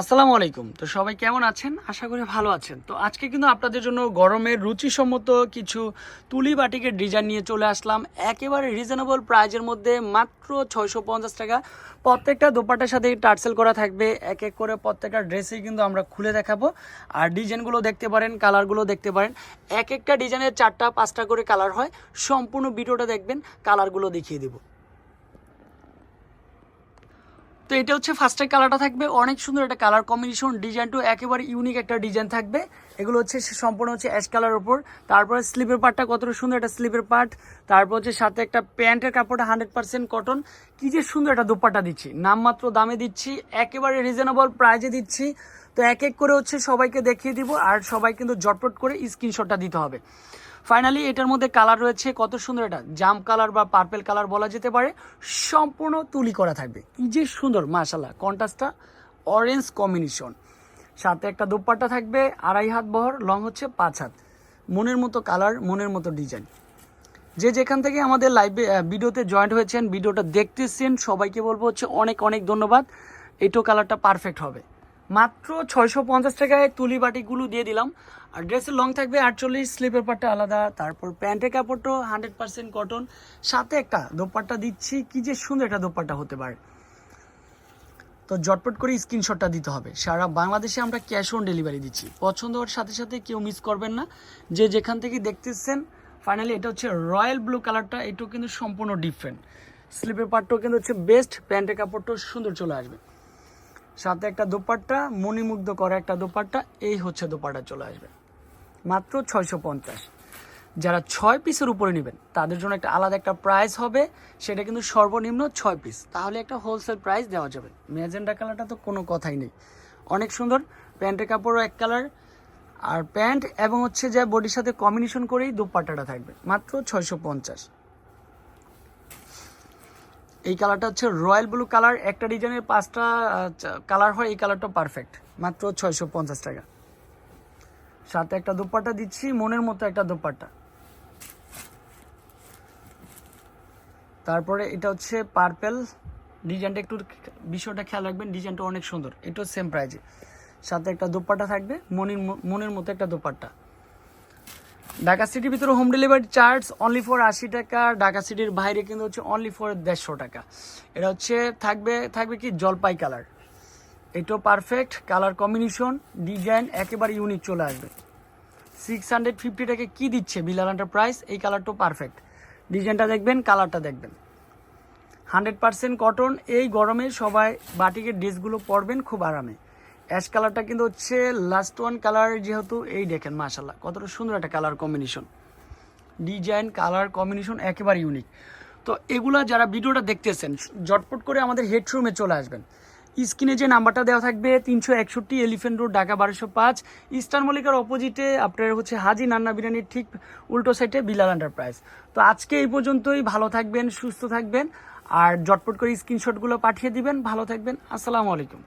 আসসালামু আলাইকুম। তো সবাই কেমন আছেন? আশা করি ভালো আছেন। তো আজকে কিন্তু আপনাদের জন্য গরমের রুচিসম্মত কিছু তুলি বাটিকের ডিজাইন নিয়ে চলে আসলাম। একেবারে রিজনেবল প্রাইজের মধ্যে মাত্র ছয়শো পঞ্চাশ টাকা। প্রত্যেকটা দোপাটার সাথে টার্সেল করা থাকবে। এক এক করে প্রত্যেকটা ড্রেসেই কিন্তু আমরা খুলে দেখাবো। আর ডিজাইনগুলো দেখতে পারেন কালারগুলো দেখতে পারেন। এক একটা ডিজাইনের চারটা, পাঁচটা করে কালার হয়। সম্পূর্ণ ভিডিওটা দেখবেন কালারগুলো দেখিয়ে দেবো। তো এটা হচ্ছে ফার্স্টের কালারটা থাকবে। অনেক সুন্দর একটা কালার কম্বিনেশন ডিজাইনটাও একেবারে ইউনিক একটা ডিজাইন থাকবে। এগুলো হচ্ছে সম্পূর্ণ হচ্ছে অ্যাশ কালার ওপর তারপরে স্লিপের পার্টটা কতটা সুন্দর একটা স্লিপের পার্ট তারপর হচ্ছে সাথে একটা প্যান্টের কাপড়টা হান্ড্রেড পার্সেন্ট কটন কি যে সুন্দর একটা দোপাট্টা দিচ্ছি। নামমাত্র দামে দিচ্ছি, একেবারে রিজনেবল প্রাইজে দিচ্ছি। তো এক এক করে হচ্ছে সবাইকে দেখিয়ে দিব, আর সবাই কিন্তু জটপট করে স্ক্রিনশটটা দিতে হবে। ফাইনালি এটার মধ্যে কালার রয়েছে কত সুন্দর এটা জাম কালার বা পার্পেল কালার বলা যেতে পারে, সম্পূর্ণ তুলি করা থাকবে। কি যে সুন্দর মাশাল্লাহ কন্ট্রাস্টটা অরেঞ্জ কম্বিনেশন সাথে একটা দোপাট্টা থাকবে, আড়াই হাত বহর লং হচ্ছে পাঁচ হাত। মনের মতো কালার মনের মতো ডিজাইন যে যেখান থেকে আমাদের লাইভে ভিডিওতে জয়েন্ট হয়েছেন ভিডিওটা দেখতেছেন, সবাইকে বলব হচ্ছে অনেক অনেক ধন্যবাদ। এটো কালারটা পারফেক্ট হবে। মাত্র ছয়শো পঞ্চাশ টাকায় তুলি বাটিগুলো দিয়ে দিলাম। আর ড্রেসের লং থাকবে আটচল্লিশ স্লিপের পাটটা আলাদা, তারপর প্যান্টের কাপড়টাও হান্ড্রেড পার্সেন্ট কটন সাথে একটা দোপাট্টা দিচ্ছি, কি যে সুন্দর একটা দোপাট্টা হতে পারে। তো জটপট করে স্ক্রিনশটটা দিতে হবে। সারা বাংলাদেশে আমরা ক্যাশ অন ডেলিভারি দিচ্ছি। পছন্দ হওয়ার সাথে সাথে কেউ মিস করবেন না। যে যেখান থেকে দেখতেছেন ফাইনালি এটা হচ্ছে রয়্যাল ব্লু কালারটা এটাও কিন্তু সম্পূর্ণ ডিফারেন্ট স্লিপের পার্টটাও কিন্তু হচ্ছে বেস্ট প্যান্টের কাপড়টাও সুন্দর চলে আসবে। সাথে একটা দোপাট্টা মণিমুগ্ধ করা একটা দোপাট্টা, এই হচ্ছে দোপাট্টা চলে আসবে। মাত্র ছয়শো পঞ্চাশ। যারা ছয় পিসের উপরে নেবেন, তাদের জন্য একটা আলাদা একটা প্রাইস হবে, সেটা কিন্তু সর্বনিম্ন ছয় পিস তাহলে একটা হোলসেল প্রাইস দেওয়া যাবে। ম্যাজেন্ডা কালারটা তো কোনো কথাই নেই। অনেক সুন্দর, প্যান্টের কাপড়ও এক কালার। আর প্যান্ট এবং হচ্ছে যে বডির সাথে কম্বিনেশন করেই দোপাট্টাটা থাকবে। মাত্র ছয়শো পঞ্চাশ। এই কালারটা হচ্ছে রয়্যাল ব্লু কালার। একটা ডিজাইনের পাঁচটা কালার হয়, এই কালারটা পারফেক্ট মাত্র ছয়শো পঞ্চাশ টাকা। সাথে একটা দোপাট্টা দিচ্ছি, মনের মতো একটা দোপাট্টা। তারপরে এটা হচ্ছে পার্পেল ডিজাইনটা একটু বিষয়টা খেয়াল রাখবেন, ডিজাইনটা অনেক সুন্দর। এটাও সেম প্রাইজে সাথে একটা দোপাট্টা থাকবে, মনের মনের মতো একটা দোপাট্টা। ঢাকা সিটির ভিতরে home delivery charge only for আশি টাকা, ঢাকা সিটির বাইরে কিন্তু হচ্ছে অনলি ফর দেড়শো টাকা। এটা হচ্ছে থাকবে থাকবে কি জলপাই কালার এটাও পারফেক্ট কালার কম্বিনেশন ডিজাইন একেবারে ইউনিক চলে আসবে। সিক্স হান্ড্রেড ফিফটি টাকা কী দিচ্ছে বিলাল প্রাইস এই কালারটাও পারফেক্ট ডিজাইনটা দেখবেন কালারটা দেখবেন। হান্ড্রেড পার্সেন্ট কটন এই গরমে সবাই বাটিকের ড্রেসগুলো পরবেন খুব আরামে। অ্যাশ কালারটা কিন্তু হচ্ছে লাস্ট ওয়ান কালার যেহেতু, এই দেখেন মাশাল্লাহ কতটা সুন্দর একটা colour combination design colour combination একেবারে ইউনিক তো এগুলা যারা ভিডিওটা দেখতেছেন জটপট করে আমাদের হেডরুমে চলে আসবেন। স্ক্রিনে যে নাম্বারটা দেওয়া থাকবে, তিনশো একষট্টি এলিফেন্ট রোড ঢাকা বারোশো পাঁচ। ইস্টার মল্লিকার অপোজিটে আপনার হচ্ছে হাজি নান্না বিরিয়ানির ঠিক উল্টো সাইডে বিলাল এন্টারপ্রাইজ তো আজকে এই পর্যন্তই, ভালো থাকবেন, সুস্থ থাকবেন, আর জটপট করে স্ক্রিনশটগুলো পাঠিয়ে দিবেন, ভালো থাকবেন, আসসালামু আলাইকুম।